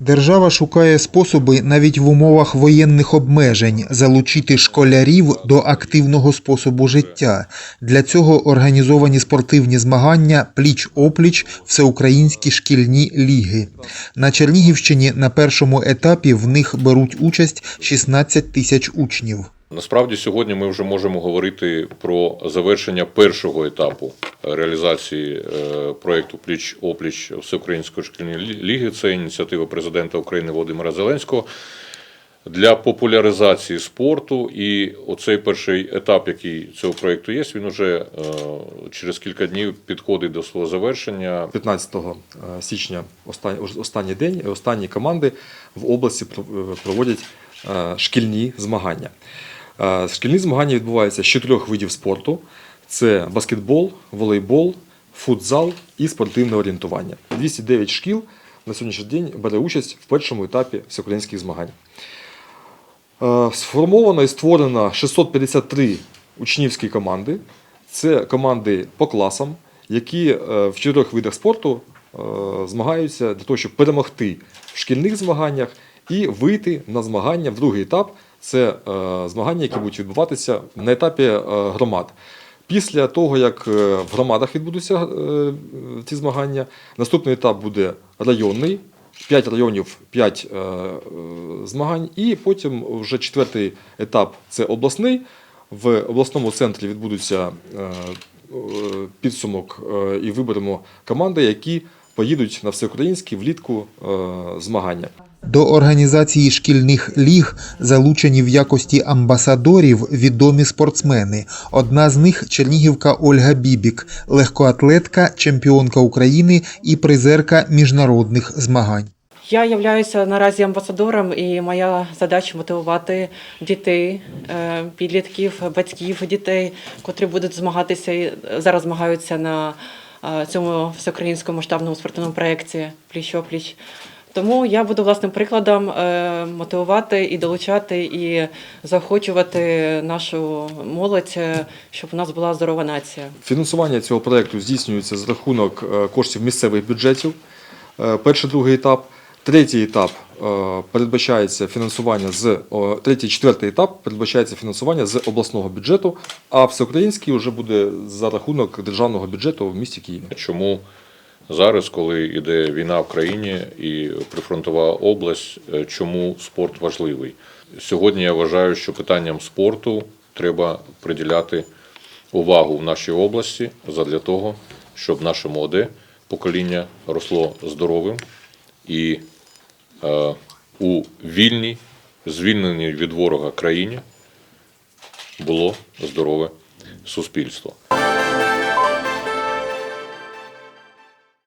Держава шукає способи навіть в умовах воєнних обмежень залучити школярів до активного способу життя. Для цього організовані спортивні змагання пліч-опліч всеукраїнські шкільні ліги. На Чернігівщині на першому етапі в них беруть участь 16 тисяч учнів. Насправді сьогодні ми вже можемо говорити про завершення першого етапу реалізації е, проєкту Пліч опліч Всеукраїнської шкільної ліги. Це ініціатива президента України Володимира Зеленського для популяризації спорту. І оцей перший етап, який цього проєкту є, він уже е, через кілька днів підходить до свого завершення. 15 січня останній, день останні команди в області про- проводять е, шкільні змагання. Е, Шкільні змагання відбуваються з чотирьох видів спорту: це баскетбол, волейбол, футзал і спортивне орієнтування. 209 шкіл на сьогоднішній день бере участь в першому етапі всеукраїнських змагань. Е, Сформовано і створено 653 учнівські команди. Це команди по класам, які е, в чотирьох видах спорту змагаються для того, щоб перемогти в шкільних змаганнях і вийти на змагання в другий етап. Це е, змагання, які будуть відбуватися на етапі е, громад. Після того, як е, в громадах відбудуться е, ці змагання, наступний етап буде районний, 5 районів, 5 е, е, змагань, і потім вже четвертий етап це обласний. В обласному центрі відбудеться е, підсумок е, і виберемо команди, які поїдуть на всеукраїнські влітку е, змагання. До організації шкільних ліг залучені в якості амбасадорів відомі спортсмени. Одна з них чернігівка Ольга Бібік, легкоатлетка, чемпіонка України і призерка міжнародних змагань. Я являюся наразі амбасадором, і моя задача мотивувати дітей, е, підлітків, батьків дітей, котрі будуть змагатися і зараз змагаються на е, цьому всеукраїнському масштабному спортивному проєкті Пліч-опліч. Тому я буду власним прикладом е, мотивувати і долучати, і заохочувати нашу молодь, е, щоб у нас була здорова нація. Фінансування цього проєкту здійснюється за рахунок е, коштів місцевих бюджетів. Перший, другий етап. Третій етап передбачається фінансування з третій, четвертий етап передбачається фінансування з обласного бюджету, а всеукраїнський вже буде за рахунок державного бюджету в місті Києві. Чому зараз, коли йде війна в країні і прифронтова область, е, чому спорт важливий? Сьогодні я вважаю, що питанням спорту треба приділяти увагу в нашій області задля того, щоб наше молоде покоління росло здоровим і е, у вільній, звільненій від ворога країні було здорове суспільство.